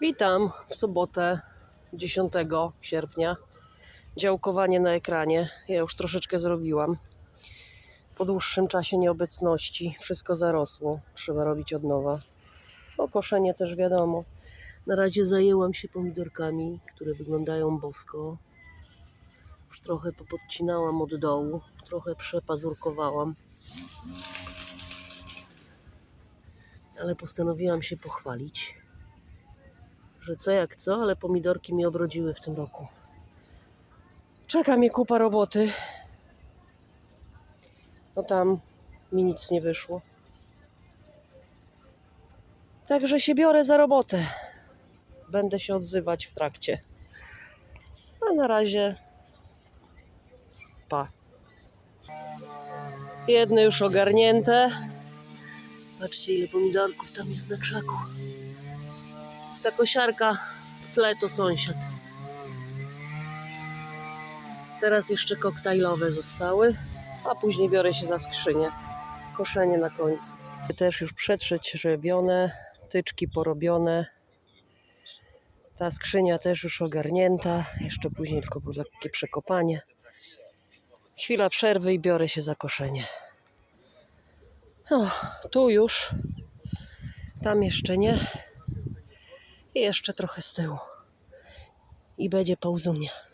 Witam w sobotę 10 sierpnia. Działkowanie na ekranie. Ja już troszeczkę zrobiłam. Po dłuższym czasie nieobecności wszystko zarosło. Trzeba robić od nowa. Okoszenie też wiadomo. Na razie zajęłam się pomidorkami, które wyglądają bosko. Już trochę popodcinałam od dołu, trochę przepazurkowałam. Ale postanowiłam się pochwalić że co jak co, ale pomidorki mi obrodziły w tym roku. Czeka mnie kupa roboty. No tam mi nic nie wyszło. Także się biorę za robotę. Będę się odzywać w trakcie. A na razie pa. Jedno już ogarnięte. Patrzcie ile pomidorków tam jest na krzaku. Ta kosiarka w tle to sąsiad. Teraz jeszcze koktajlowe zostały, a później biorę się za skrzynię. Koszenie na końcu. Też już przetrzeźwione, tyczki porobione. Ta skrzynia też już ogarnięta. Jeszcze później tylko było lekkie przekopanie. Chwila przerwy i biorę się za koszenie. O, tu już. Tam jeszcze nie. I jeszcze trochę z tyłu. I będzie pauzunia.